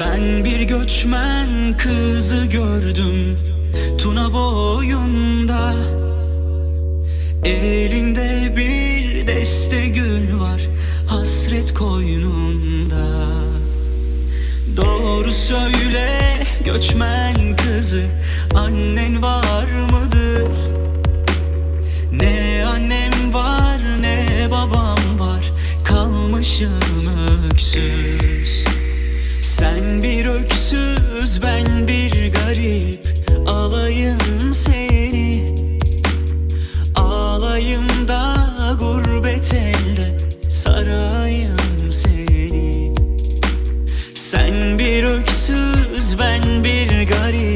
Ben bir göçmen kızı gördüm Tuna boyunda Elinde bir deste gül var Hasret koynunda Doğru söyle göçmen kızı Annen var mıdır? Ne annem var ne babam var Kalmışım öksüz Sen bir öksüz ben bir öksüz ben bir garip